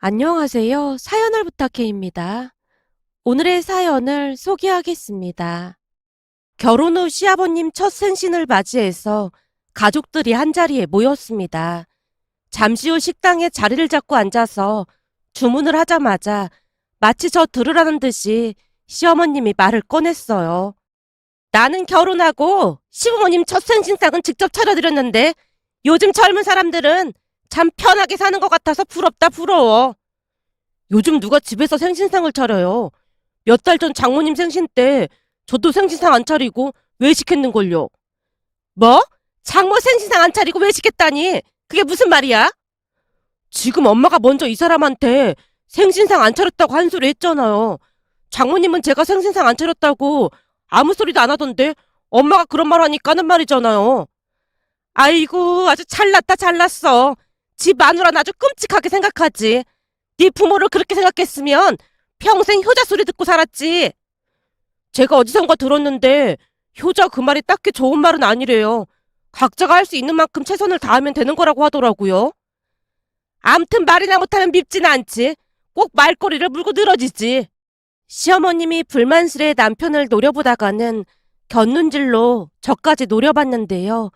안녕하세요. 사연을 부탁해입니다. 오늘의 사연을 소개하겠습니다. 결혼 후 시아버님 첫 생신을 맞이해서 가족들이 한자리에 모였습니다. 잠시 후 식당에 자리를 잡고 앉아서 주문을 하자마자 마치 저 들으라는 듯이 시어머님이 말을 꺼냈어요. 나는 결혼하고 시부모님 첫 생신상은 직접 차려드렸는데 요즘 젊은 사람들은 참 편하게 사는 것 같아서 부럽다 부러워. 요즘 누가 집에서 생신상을 차려요. 몇 달 전 장모님 생신 때 저도 생신상 안 차리고 외식했는걸요. 뭐? 장모 생신상 안 차리고 외식했다니? 그게 무슨 말이야? 지금 엄마가 먼저 이 사람한테 생신상 안 차렸다고 한 소리 했잖아요. 장모님은 제가 생신상 안 차렸다고 아무 소리도 안 하던데 엄마가 그런 말 하니까 하는 말이잖아요. 아이고 아주 잘났다 잘났어. 지 마누라는 아주 끔찍하게 생각하지. 네 부모를 그렇게 생각했으면 평생 효자 소리 듣고 살았지. 제가 어디선가 들었는데 효자 그 말이 딱히 좋은 말은 아니래요. 각자가 할 수 있는 만큼 최선을 다하면 되는 거라고 하더라고요. 암튼 말이나 못하면 밉진 않지. 꼭 말꼬리를 물고 늘어지지. 시어머님이 불만스레 남편을 노려보다가는 곁눈질로 저까지 노려봤는데요.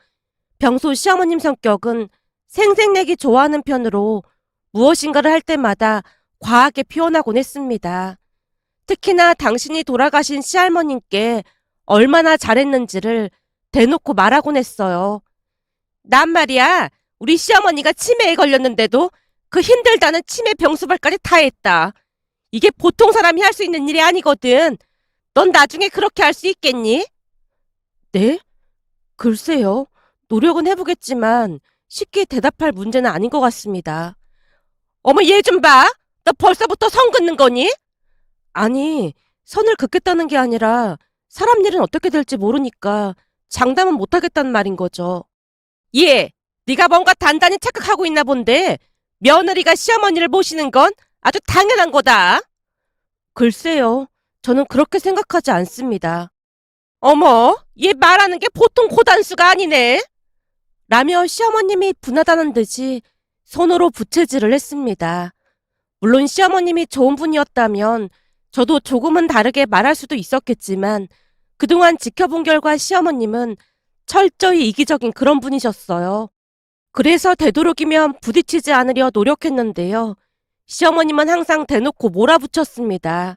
평소 시어머님 성격은 생색내기 좋아하는 편으로 무엇인가를 할 때마다 과하게 표현하곤 했습니다. 특히나 당신이 돌아가신 시할머님께 얼마나 잘했는지를 대놓고 말하곤 했어요. 난 말이야, 우리 시어머니가 치매에 걸렸는데도 그 힘들다는 치매 병수발까지 다 했다. 이게 보통 사람이 할 수 있는 일이 아니거든. 넌 나중에 그렇게 할 수 있겠니? 네? 글쎄요. 노력은 해보겠지만 쉽게 대답할 문제는 아닌 것 같습니다. 어머, 얘 좀 봐! 너 벌써부터 선 긋는 거니? 아니, 선을 긋겠다는 게 아니라 사람 일은 어떻게 될지 모르니까 장담은 못하겠다는 말인 거죠. 예, 네가 뭔가 단단히 착각하고 있나 본데 며느리가 시어머니를 모시는 건 아주 당연한 거다. 글쎄요, 저는 그렇게 생각하지 않습니다. 어머, 얘 말하는 게 보통 고단수가 아니네. 라며 시어머님이 분하다는 듯이 손으로 부채질을 했습니다. 물론 시어머님이 좋은 분이었다면 저도 조금은 다르게 말할 수도 있었겠지만 그동안 지켜본 결과 시어머님은 철저히 이기적인 그런 분이셨어요. 그래서 되도록이면 부딪히지 않으려 노력했는데요. 시어머님은 항상 대놓고 몰아붙였습니다.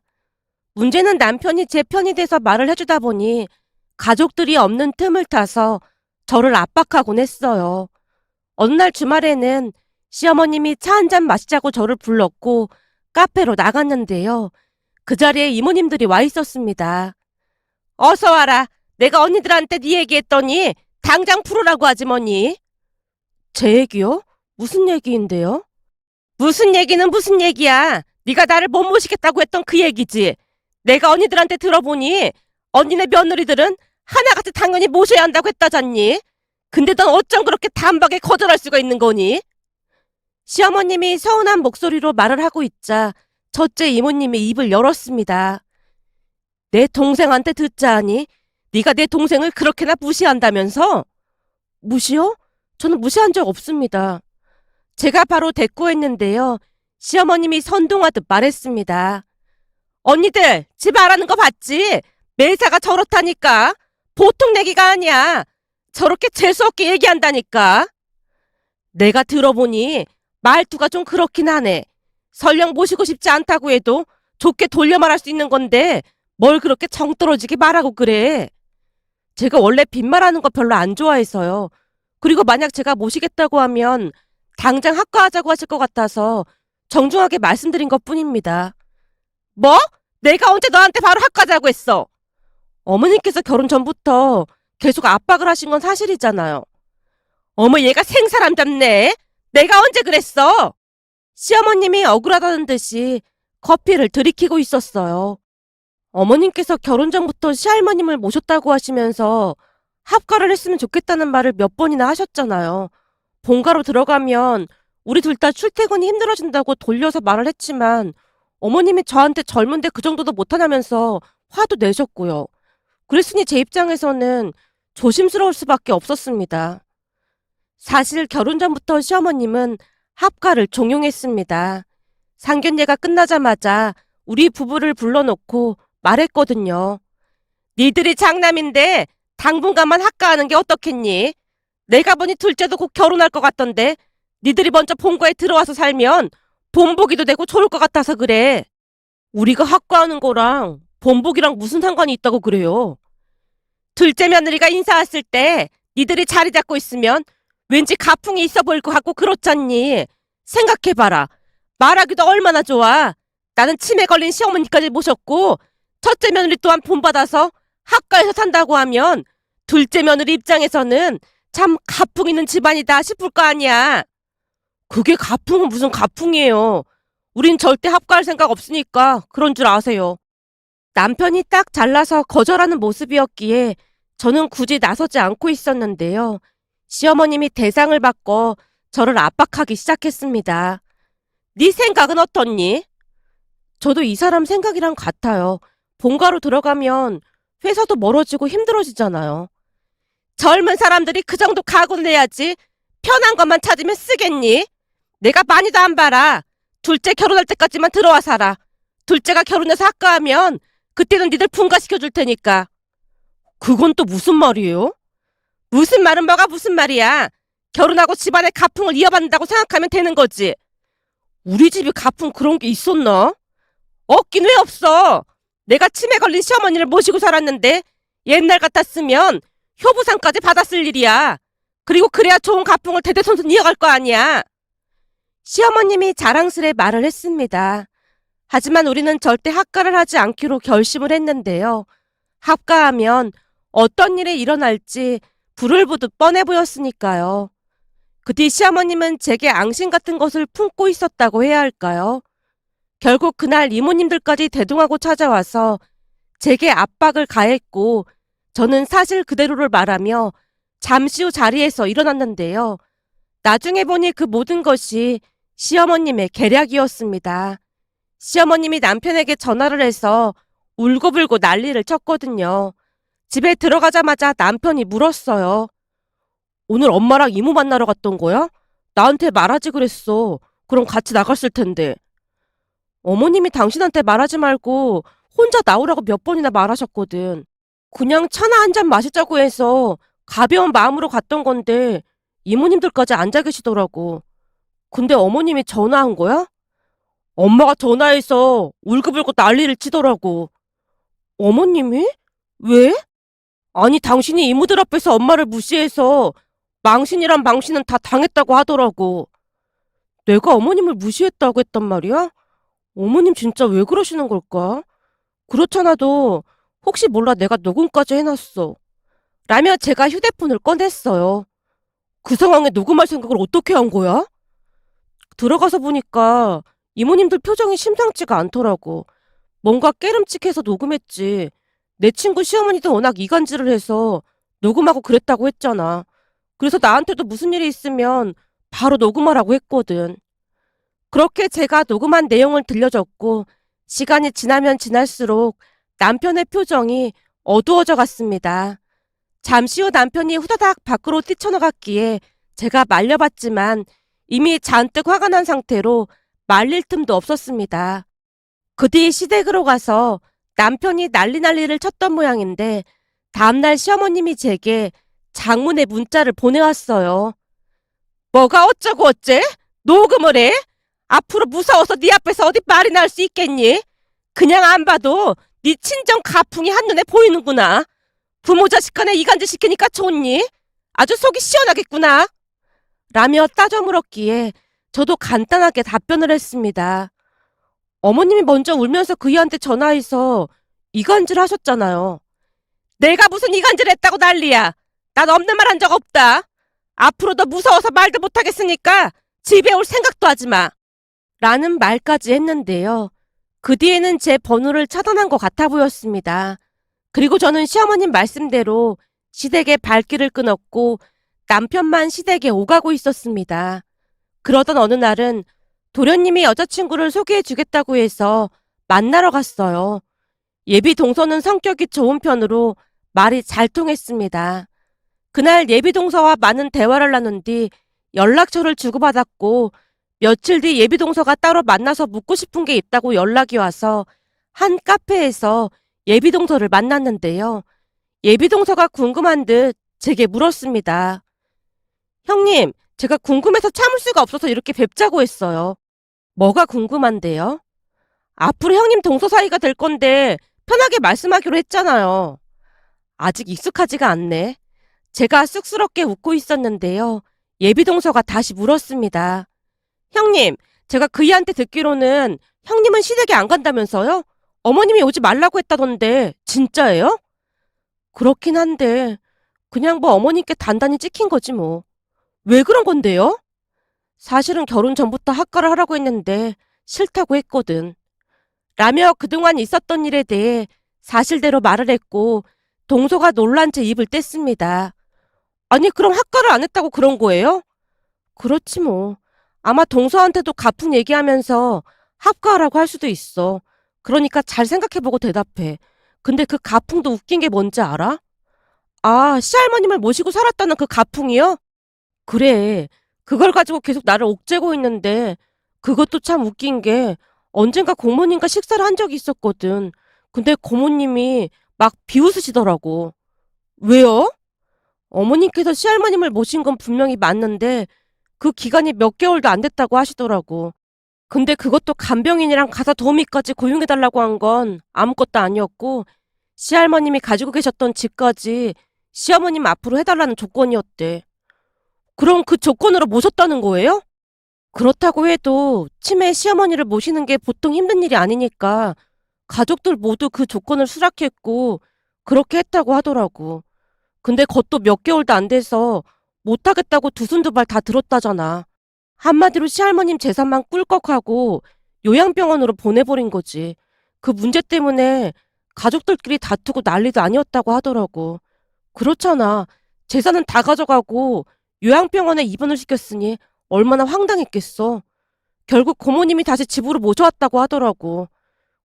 문제는 남편이 제 편이 돼서 말을 해주다 보니 가족들이 없는 틈을 타서 저를 압박하곤 했어요. 어느 날 주말에는 시어머님이 차 한 잔 마시자고 저를 불렀고 카페로 나갔는데요. 그 자리에 이모님들이 와 있었습니다. 어서 와라. 내가 언니들한테 네 얘기했더니 당장 풀으라고 하지 뭐니. 제 얘기요? 무슨 얘기인데요? 무슨 얘기는 무슨 얘기야. 네가 나를 못 모시겠다고 했던 그 얘기지. 내가 언니들한테 들어보니 언니네 며느리들은 하나같이 당연히 모셔야 한다고 했다잖니. 근데 넌 어쩜 그렇게 단박에 거절할 수가 있는 거니? 시어머님이 서운한 목소리로 말을 하고 있자 첫째 이모님이 입을 열었습니다. 내 동생한테 듣자 하니 네가 내 동생을 그렇게나 무시한다면서? 무시요? 저는 무시한 적 없습니다. 제가 바로 대꾸했는데요. 시어머님이 선동하듯 말했습니다. 언니들, 집 말하는 거 봤지? 매사가 저렇다니까. 보통 내기가 아니야. 저렇게 재수없게 얘기한다니까. 내가 들어보니 말투가 좀 그렇긴 하네. 설령 모시고 싶지 않다고 해도 좋게 돌려 말할 수 있는 건데 뭘 그렇게 정 떨어지게 말하고 그래. 제가 원래 빈말하는 거 별로 안 좋아해서요. 그리고 만약 제가 모시겠다고 하면 당장 학과하자고 하실 것 같아서 정중하게 말씀드린 것 뿐입니다. 뭐? 내가 언제 너한테 바로 학과자고 했어? 어머님께서 결혼 전부터 계속 압박을 하신 건 사실이잖아요. 어머, 얘가 생사람 잡네? 내가 언제 그랬어? 시어머님이 억울하다는 듯이 커피를 들이키고 있었어요. 어머님께서 결혼 전부터 시할머님을 모셨다고 하시면서 합가를 했으면 좋겠다는 말을 몇 번이나 하셨잖아요. 본가로 들어가면 우리 둘 다 출퇴근이 힘들어진다고 돌려서 말을 했지만 어머님이 저한테 젊은데 그 정도도 못하냐면서 화도 내셨고요. 그랬으니 제 입장에서는 조심스러울 수밖에 없었습니다. 사실 결혼 전부터 시어머님은 합가를 종용했습니다. 상견례가 끝나자마자 우리 부부를 불러놓고 말했거든요. 니들이 장남인데 당분간만 학가하는 게 어떻겠니? 내가 보니 둘째도 곧 결혼할 것 같던데 니들이 먼저 본거에 들어와서 살면 본보기도 되고 좋을 것 같아서 그래. 우리가 학가하는 거랑 본보기랑 무슨 상관이 있다고 그래요? 둘째 며느리가 인사 왔을 때 니들이 자리 잡고 있으면 왠지 가풍이 있어 보일 것 같고 그렇잖니. 생각해봐라. 말하기도 얼마나 좋아. 나는 치매 걸린 시어머니까지 모셨고 첫째 며느리 또한 본받아서 학가에서 산다고 하면 둘째 며느리 입장에서는 참 가풍 있는 집안이다 싶을 거 아니야. 그게 가풍은 무슨 가풍이에요. 우린 절대 합가할 생각 없으니까 그런 줄 아세요. 남편이 딱 잘라서 거절하는 모습이었기에 저는 굳이 나서지 않고 있었는데요. 시어머님이 대상을 바꿔 저를 압박하기 시작했습니다. 네 생각은 어떻니? 저도 이 사람 생각이랑 같아요. 본가로 들어가면 회사도 멀어지고 힘들어지잖아요. 젊은 사람들이 그 정도 각오는 해야지 편한 것만 찾으면 쓰겠니? 내가 많이도 안 봐라. 둘째 결혼할 때까지만 들어와 살아. 둘째가 결혼해서 학가하면 그때는 니들 분가시켜 줄 테니까. 그건 또 무슨 말이에요? 무슨 말은 뭐가 무슨 말이야. 결혼하고 집안의 가풍을 이어받는다고 생각하면 되는 거지. 우리 집이 가풍 그런 게 있었나? 없긴 왜 없어. 내가 치매 걸린 시어머니를 모시고 살았는데 옛날 같았으면 효부상까지 받았을 일이야. 그리고 그래야 좋은 가풍을 대대손손 이어갈 거 아니야. 시어머님이 자랑스레 말을 했습니다. 하지만 우리는 절대 합가를 하지 않기로 결심을 했는데요. 합가하면 어떤 일이 일어날지 불을 보듯 뻔해 보였으니까요. 그 뒤 시어머님은 제게 앙심 같은 것을 품고 있었다고 해야 할까요? 결국 그날 이모님들까지 대동하고 찾아와서 제게 압박을 가했고 저는 사실 그대로를 말하며 잠시 후 자리에서 일어났는데요. 나중에 보니 그 모든 것이 시어머님의 계략이었습니다. 시어머님이 남편에게 전화를 해서 울고불고 난리를 쳤거든요. 집에 들어가자마자 남편이 물었어요. 오늘 엄마랑 이모 만나러 갔던 거야? 나한테 말하지 그랬어. 그럼 같이 나갔을 텐데. 어머님이 당신한테 말하지 말고 혼자 나오라고 몇 번이나 말하셨거든. 그냥 차나 한 잔 마시자고 해서 가벼운 마음으로 갔던 건데 이모님들까지 앉아 계시더라고. 근데 어머님이 전화한 거야? 엄마가 전화해서 울고불고 난리를 치더라고. 어머님이? 왜? 아니, 당신이 이모들 앞에서 엄마를 무시해서 망신이란 망신은 다 당했다고 하더라고. 내가 어머님을 무시했다고 했단 말이야? 어머님 진짜 왜 그러시는 걸까? 그렇잖아도 혹시 몰라 내가 녹음까지 해놨어. 라며 제가 휴대폰을 꺼냈어요. 그 상황에 녹음할 생각을 어떻게 한 거야? 들어가서 보니까 이모님들 표정이 심상치가 않더라고. 뭔가 깨름칙해서 녹음했지. 내 친구 시어머니도 워낙 이간질을 해서 녹음하고 그랬다고 했잖아. 그래서 나한테도 무슨 일이 있으면 바로 녹음하라고 했거든. 그렇게 제가 녹음한 내용을 들려줬고 시간이 지나면 지날수록 남편의 표정이 어두워져 갔습니다. 잠시 후 남편이 후다닥 밖으로 뛰쳐나갔기에 제가 말려봤지만 이미 잔뜩 화가 난 상태로 말릴 틈도 없었습니다. 그 뒤 시댁으로 가서 남편이 난리 난리를 쳤던 모양인데 다음날 시어머님이 제게 장문의 문자를 보내왔어요. 뭐가 어쩌고 어째? 녹음을 해? 앞으로 무서워서 네 앞에서 어디 말이나 할수 있겠니? 그냥 안 봐도 네 친정 가풍이 한눈에 보이는구나. 부모 자식 간에 이간질 시키니까 좋니? 아주 속이 시원하겠구나. 라며 따져 물었기에 저도 간단하게 답변을 했습니다. 어머님이 먼저 울면서 그이한테 전화해서 이간질 하셨잖아요. 내가 무슨 이간질 했다고 난리야. 난 없는 말 한 적 없다. 앞으로도 무서워서 말도 못하겠으니까 집에 올 생각도 하지 마. 라는 말까지 했는데요. 그 뒤에는 제 번호를 차단한 것 같아 보였습니다. 그리고 저는 시어머님 말씀대로 시댁의 발길을 끊었고 남편만 시댁에 오가고 있었습니다. 그러던 어느 날은 도련님이 여자친구를 소개해 주겠다고 해서 만나러 갔어요. 예비 동서는 성격이 좋은 편으로 말이 잘 통했습니다. 그날 예비 동서와 많은 대화를 나눈 뒤 연락처를 주고받았고 며칠 뒤 예비 동서가 따로 만나서 묻고 싶은 게 있다고 연락이 와서 한 카페에서 예비 동서를 만났는데요. 예비 동서가 궁금한 듯 제게 물었습니다. 형님, 제가 궁금해서 참을 수가 없어서 이렇게 뵙자고 했어요. 뭐가 궁금한데요? 앞으로 형님 동서 사이가 될 건데 편하게 말씀하기로 했잖아요. 아직 익숙하지가 않네. 제가 쑥스럽게 웃고 있었는데요. 예비 동서가 다시 물었습니다. 형님, 제가 그이한테 듣기로는 형님은 시댁에 안 간다면서요? 어머님이 오지 말라고 했다던데 진짜예요? 그렇긴 한데 그냥 뭐 어머님께 단단히 찍힌 거지 뭐. 왜 그런 건데요? 사실은 결혼 전부터 학가를 하라고 했는데 싫다고 했거든. 라며 그동안 있었던 일에 대해 사실대로 말을 했고 동서가 놀란 채 입을 뗐습니다. 아니 그럼 학가를 안 했다고 그런 거예요? 그렇지 뭐. 아마 동서한테도 가풍 얘기하면서 합가하라고 할 수도 있어. 그러니까 잘 생각해보고 대답해. 근데 그 가풍도 웃긴 게 뭔지 알아? 아, 시할머님을 모시고 살았다는 그 가풍이요? 그래. 그걸 가지고 계속 나를 옥죄고 있는데 그것도 참 웃긴 게 언젠가 고모님과 식사를 한 적이 있었거든. 근데 고모님이 막 비웃으시더라고. 왜요? 어머님께서 시할머님을 모신 건 분명히 맞는데 그 기간이 몇 개월도 안 됐다고 하시더라고. 근데 그것도 간병인이랑 가사 도우미까지 고용해달라고 한 건 아무것도 아니었고 시할머님이 가지고 계셨던 집까지 시어머님 앞으로 해달라는 조건이었대. 그럼 그 조건으로 모셨다는 거예요? 그렇다고 해도 치매 시어머니를 모시는 게 보통 힘든 일이 아니니까 가족들 모두 그 조건을 수락했고 그렇게 했다고 하더라고. 근데 그것도 몇 개월도 안 돼서 못하겠다고 두 손 두 발 다 들었다잖아. 한마디로 시할머님 재산만 꿀꺽하고 요양병원으로 보내버린 거지. 그 문제 때문에 가족들끼리 다투고 난리도 아니었다고 하더라고. 그렇잖아. 재산은 다 가져가고 요양병원에 입원을 시켰으니 얼마나 황당했겠어. 결국 고모님이 다시 집으로 모셔왔다고 하더라고.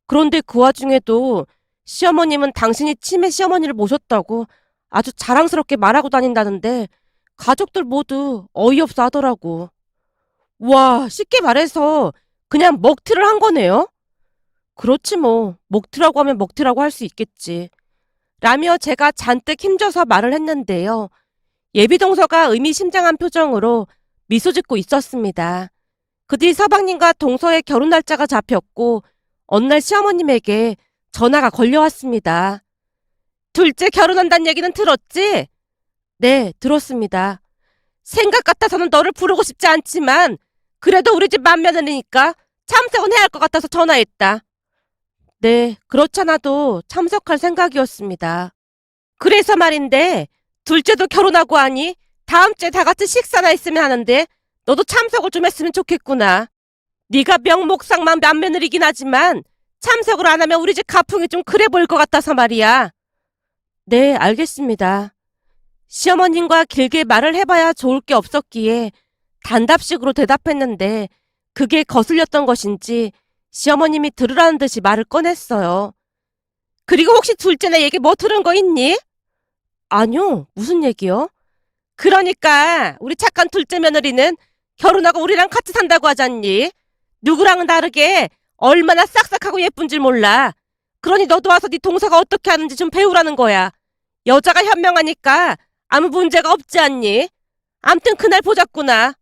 그런데 그 와중에도 시어머님은 당신이 치매 시어머니를 모셨다고 아주 자랑스럽게 말하고 다닌다는데 가족들 모두 어이없어 하더라고. 와, 쉽게 말해서 그냥 먹튀를 한 거네요? 그렇지 뭐. 먹튀라고 하면 먹튀라고 할 수 있겠지. 라며 제가 잔뜩 힘줘서 말을 했는데요. 예비동서가 의미심장한 표정으로 미소 짓고 있었습니다. 그 뒤 서방님과 동서의 결혼 날짜가 잡혔고 어느 날 시어머님에게 전화가 걸려왔습니다. 둘째 결혼한다는 얘기는 들었지? 네, 들었습니다. 생각 같아서는 너를 부르고 싶지 않지만 그래도 우리 집 맏며느리니까 참석은 해야 할 것 같아서 전화했다. 네, 그렇잖아도 참석할 생각이었습니다. 그래서 말인데 둘째도 결혼하고 하니 다음 주에 다 같이 식사나 했으면 하는데 너도 참석을 좀 했으면 좋겠구나. 네가 명목상만 맏며느리긴 하지만 참석을 안 하면 우리 집 가풍이 좀 그래 보일 것 같아서 말이야. 네, 알겠습니다. 시어머님과 길게 말을 해봐야 좋을 게 없었기에 단답식으로 대답했는데 그게 거슬렸던 것인지 시어머님이 들으라는 듯이 말을 꺼냈어요. 그리고 혹시 둘째네 얘기 뭐 들은 거 있니? 아니요, 무슨 얘기요? 그러니까 우리 착한 둘째 며느리는 결혼하고 우리랑 같이 산다고 하잖니. 누구랑은 다르게 얼마나 싹싹하고 예쁜 줄 몰라. 그러니 너도 와서 네 동서가 어떻게 하는지 좀 배우라는 거야. 여자가 현명하니까 아무 문제가 없지 않니? 암튼 그날 보자꾸나.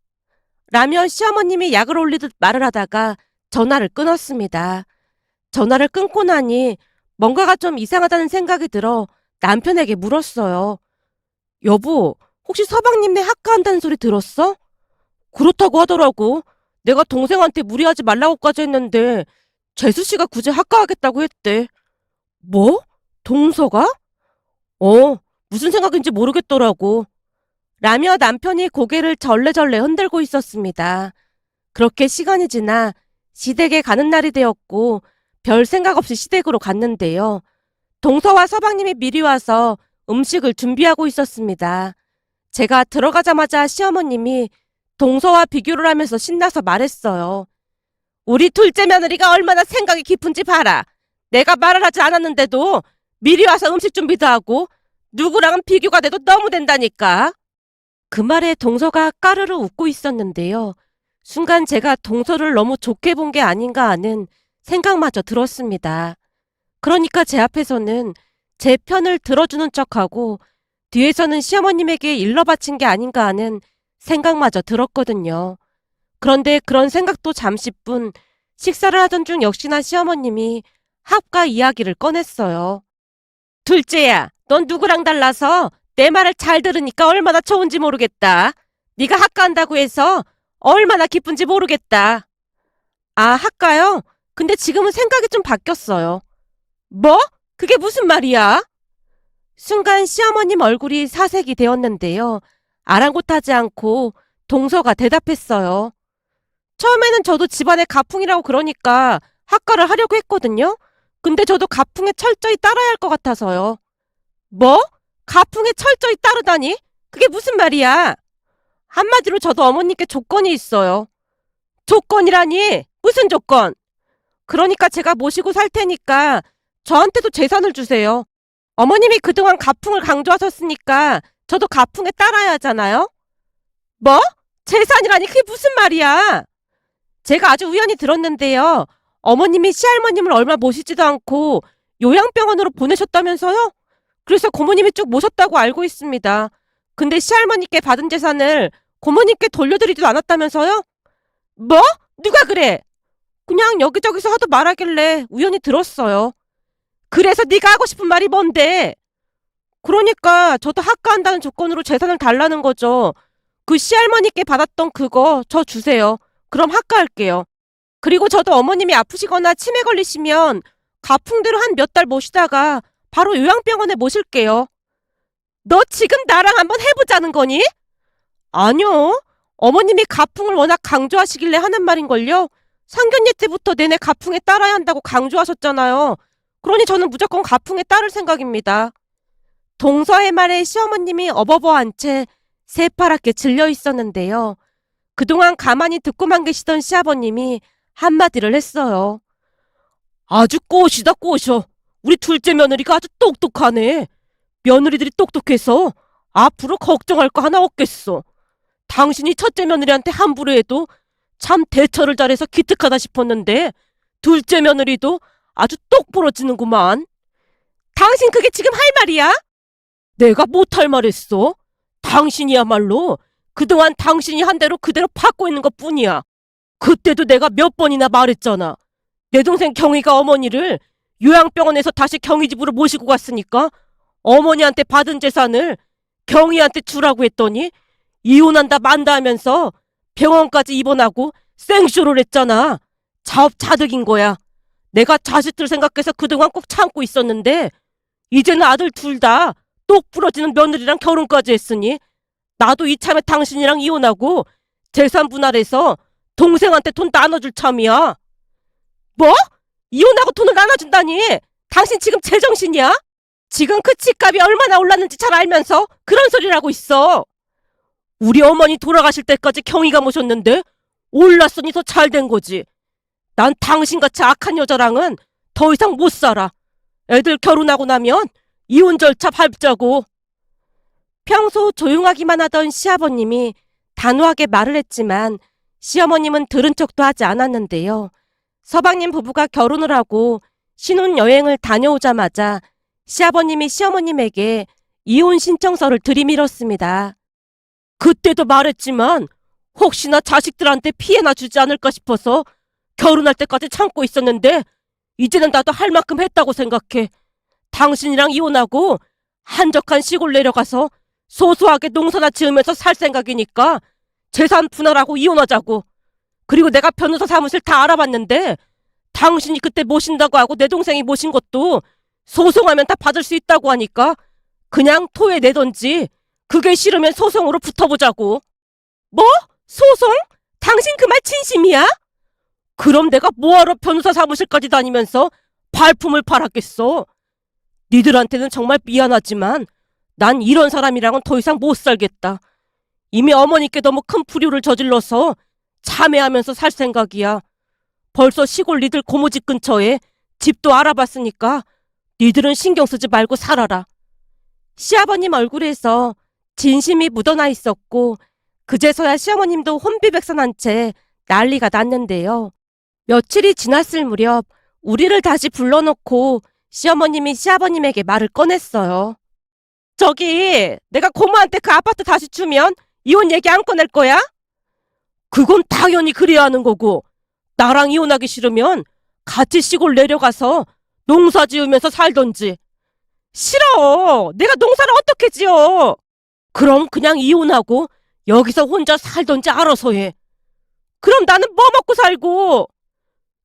라며 시어머님이 약을 올리듯 말을 하다가 전화를 끊었습니다. 전화를 끊고 나니 뭔가가 좀 이상하다는 생각이 들어 남편에게 물었어요. 여보, 혹시 서방님네 학가한다는 소리 들었어? 그렇다고 하더라고. 내가 동생한테 무리하지 말라고까지 했는데 재수 씨가 굳이 학가하겠다고 했대. 뭐? 동서가? 어, 무슨 생각인지 모르겠더라고. 라며 남편이 고개를 절레절레 흔들고 있었습니다. 그렇게 시간이 지나 시댁에 가는 날이 되었고 별 생각 없이 시댁으로 갔는데요. 동서와 서방님이 미리 와서 음식을 준비하고 있었습니다. 제가 들어가자마자 시어머님이 동서와 비교를 하면서 신나서 말했어요. 우리 둘째 며느리가 얼마나 생각이 깊은지 봐라. 내가 말을 하지 않았는데도 미리 와서 음식 준비도 하고 누구랑은 비교가 돼도 너무 된다니까. 그 말에 동서가 까르르 웃고 있었는데요. 순간 제가 동서를 너무 좋게 본 게 아닌가 하는 생각마저 들었습니다. 그러니까 제 앞에서는 제 편을 들어주는 척하고 뒤에서는 시어머님에게 일러 바친 게 아닌가 하는 생각마저 들었거든요. 그런데 그런 생각도 잠시뿐 식사를 하던 중 역시나 시어머님이 합가 이야기를 꺼냈어요. 둘째야, 넌 누구랑 달라서 내 말을 잘 들으니까 얼마나 좋은지 모르겠다. 네가 학가한다고 해서 얼마나 기쁜지 모르겠다. 아, 학가요? 근데 지금은 생각이 좀 바뀌었어요. 뭐? 그게 무슨 말이야? 순간 시어머님 얼굴이 사색이 되었는데요. 아랑곳하지 않고 동서가 대답했어요. 처음에는 저도 집안의 가풍이라고 그러니까 학가를 하려고 했거든요. 근데 저도 가풍에 철저히 따라야 할 것 같아서요. 뭐? 가풍에 철저히 따르다니? 그게 무슨 말이야? 한마디로 저도 어머님께 조건이 있어요. 조건이라니? 무슨 조건? 그러니까 제가 모시고 살 테니까 저한테도 재산을 주세요. 어머님이 그동안 가풍을 강조하셨으니까 저도 가풍에 따라야 하잖아요? 뭐? 재산이라니 그게 무슨 말이야? 제가 아주 우연히 들었는데요. 어머님이 시할머님을 얼마 모시지도 않고 요양병원으로 보내셨다면서요? 그래서 고모님이 쭉 모셨다고 알고 있습니다. 근데 시할머니께 받은 재산을 고모님께 돌려드리지도 않았다면서요? 뭐? 누가 그래? 그냥 여기저기서 하도 말하길래 우연히 들었어요. 그래서 네가 하고 싶은 말이 뭔데? 그러니까 저도 학가한다는 조건으로 재산을 달라는 거죠. 그 시할머니께 받았던 그거 저 주세요. 그럼 학가할게요. 그리고 저도 어머님이 아프시거나 치매 걸리시면 가풍대로 한 몇 달 모시다가 바로 요양병원에 모실게요. 너 지금 나랑 한번 해보자는 거니? 아니요. 어머님이 가풍을 워낙 강조하시길래 하는 말인걸요. 상견례 때부터 내내 가풍에 따라야 한다고 강조하셨잖아요. 그러니 저는 무조건 가풍에 따를 생각입니다. 동서의 말에 시어머님이 어버버한 채 새파랗게 질려 있었는데요. 그동안 가만히 듣고만 계시던 시아버님이 한마디를 했어요. 아주 꽃이다 꽃이어. 우리 둘째 며느리가 아주 똑똑하네. 며느리들이 똑똑해서 앞으로 걱정할 거 하나 없겠어. 당신이 첫째 며느리한테 함부로 해도 참 대처를 잘해서 기특하다 싶었는데 둘째 며느리도 아주 똑 부러지는구만. 당신 그게 지금 할 말이야? 내가 못할 말했어. 당신이야말로 그동안 당신이 한 대로 그대로 받고 있는 것 뿐이야. 그때도 내가 몇 번이나 말했잖아. 내 동생 경희가 어머니를 요양병원에서 다시 경희 집으로 모시고 갔으니까 어머니한테 받은 재산을 경희한테 주라고 했더니 이혼한다 만다 하면서 병원까지 입원하고 생쇼를 했잖아. 자업자득인 거야. 내가 자식들 생각해서 그동안 꼭 참고 있었는데 이제는 아들 둘 다 똑 부러지는 며느리랑 결혼까지 했으니 나도 이참에 당신이랑 이혼하고 재산 분할해서 동생한테 돈 나눠줄 참이야. 뭐? 이혼하고 돈을 나눠준다니? 당신 지금 제정신이야? 지금 그 집값이 얼마나 올랐는지 잘 알면서 그런 소리를 하고 있어. 우리 어머니 돌아가실 때까지 경희가 모셨는데 올랐으니 더 잘 된 거지. 난 당신같이 악한 여자랑은 더 이상 못 살아. 애들 결혼하고 나면 이혼 절차 밟자고. 평소 조용하기만 하던 시아버님이 단호하게 말을 했지만 시어머님은 들은 척도 하지 않았는데요. 서방님 부부가 결혼을 하고 신혼 여행을 다녀오자마자 시아버님이 시어머님에게 이혼 신청서를 들이밀었습니다. 그때도 말했지만 혹시나 자식들한테 피해나 주지 않을까 싶어서 결혼할 때까지 참고 있었는데 이제는 나도 할 만큼 했다고 생각해. 당신이랑 이혼하고 한적한 시골 내려가서 소소하게 농사나 지으면서 살 생각이니까 재산 분할하고 이혼하자고. 그리고 내가 변호사 사무실 다 알아봤는데 당신이 그때 모신다고 하고 내 동생이 모신 것도 소송하면 다 받을 수 있다고 하니까 그냥 토해 내던지 그게 싫으면 소송으로 붙어보자고. 뭐? 소송? 당신 그 말 진심이야? 그럼 내가 뭐하러 변호사 사무실까지 다니면서 발품을 팔았겠어? 니들한테는 정말 미안하지만 난 이런 사람이랑은 더 이상 못 살겠다. 이미 어머니께 너무 큰 불효를 저질러서 참회하면서 살 생각이야. 벌써 시골 니들 고모집 근처에 집도 알아봤으니까 니들은 신경 쓰지 말고 살아라. 시아버님 얼굴에서 진심이 묻어나 있었고 그제서야 시어머님도 혼비백산한 채 난리가 났는데요. 며칠이 지났을 무렵 우리를 다시 불러놓고 시어머님이 시아버님에게 말을 꺼냈어요. 저기 내가 고모한테 그 아파트 다시 주면 이혼 얘기 안 꺼낼 거야? 그건 당연히 그래야 하는 거고 나랑 이혼하기 싫으면 같이 시골 내려가서 농사 지으면서 살던지. 싫어. 내가 농사를 어떻게 지어? 그럼 그냥 이혼하고 여기서 혼자 살던지 알아서 해. 그럼 나는 뭐 먹고 살고?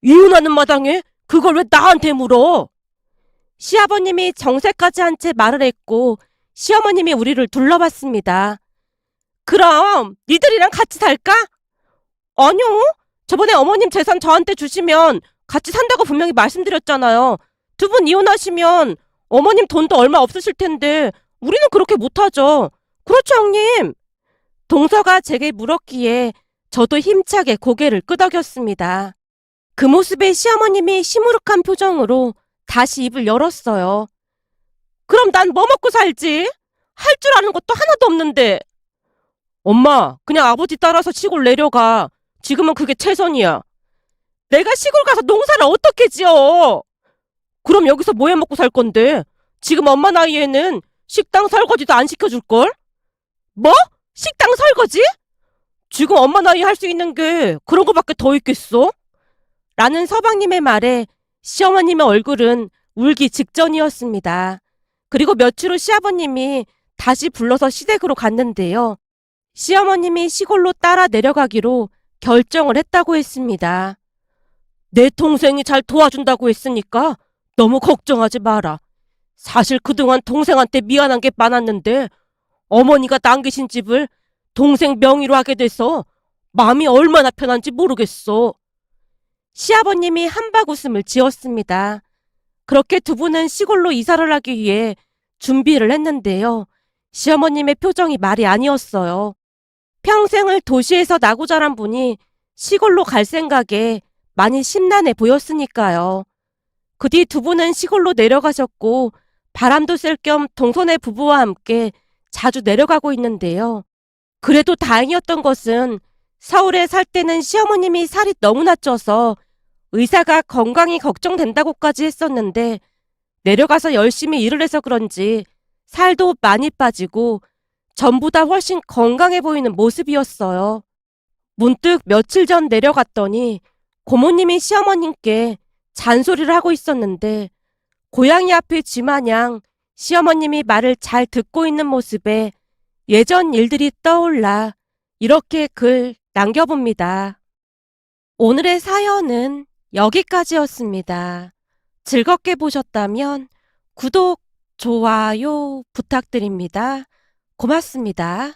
이혼하는 마당에 그걸 왜 나한테 물어? 시아버님이 정색까지 한 채 말을 했고 시어머님이 우리를 둘러봤습니다. 그럼 니들이랑 같이 살까? 아니요. 저번에 어머님 재산 저한테 주시면 같이 산다고 분명히 말씀드렸잖아요. 두 분 이혼하시면 어머님 돈도 얼마 없으실 텐데 우리는 그렇게 못하죠. 그렇죠, 형님? 동서가 제게 물었기에 저도 힘차게 고개를 끄덕였습니다. 그 모습에 시어머님이 시무룩한 표정으로 다시 입을 열었어요. 그럼 난 뭐 먹고 살지? 할 줄 아는 것도 하나도 없는데. 엄마, 그냥 아버지 따라서 시골 내려가. 지금은 그게 최선이야. 내가 시골 가서 농사를 어떻게 지어? 그럼 여기서 뭐 해 먹고 살 건데? 지금 엄마 나이에는 식당 설거지도 안 시켜줄걸? 뭐? 식당 설거지? 지금 엄마 나이 할 수 있는 게 그런 거밖에 더 있겠어? 라는 서방님의 말에 시어머님의 얼굴은 울기 직전이었습니다. 그리고 며칠 후 시아버님이 다시 불러서 시댁으로 갔는데요. 시어머님이 시골로 따라 내려가기로 결정을 했다고 했습니다. 내 동생이 잘 도와준다고 했으니까 너무 걱정하지 마라. 사실 그동안 동생한테 미안한 게 많았는데 어머니가 남기신 집을 동생 명의로 하게 돼서 마음이 얼마나 편한지 모르겠어. 시아버님이 한박 웃음을 지었습니다. 그렇게 두 분은 시골로 이사를 하기 위해 준비를 했는데요. 시어머님의 표정이 말이 아니었어요. 평생을 도시에서 나고 자란 분이 시골로 갈 생각에 많이 심란해 보였으니까요. 그 뒤 두 분은 시골로 내려가셨고 바람도 쐴 겸 동선의 부부와 함께 자주 내려가고 있는데요. 그래도 다행이었던 것은 서울에 살 때는 시어머님이 살이 너무나 쪄서 의사가 건강이 걱정된다고까지 했었는데 내려가서 열심히 일을 해서 그런지 살도 많이 빠지고 전보다 훨씬 건강해 보이는 모습이었어요. 문득 며칠 전 내려갔더니 고모님이 시어머님께 잔소리를 하고 있었는데 고양이 앞에 쥐마냥 시어머님이 말을 잘 듣고 있는 모습에 예전 일들이 떠올라 이렇게 글 남겨봅니다. 오늘의 사연은 여기까지였습니다. 즐겁게 보셨다면 구독, 좋아요 부탁드립니다. 고맙습니다.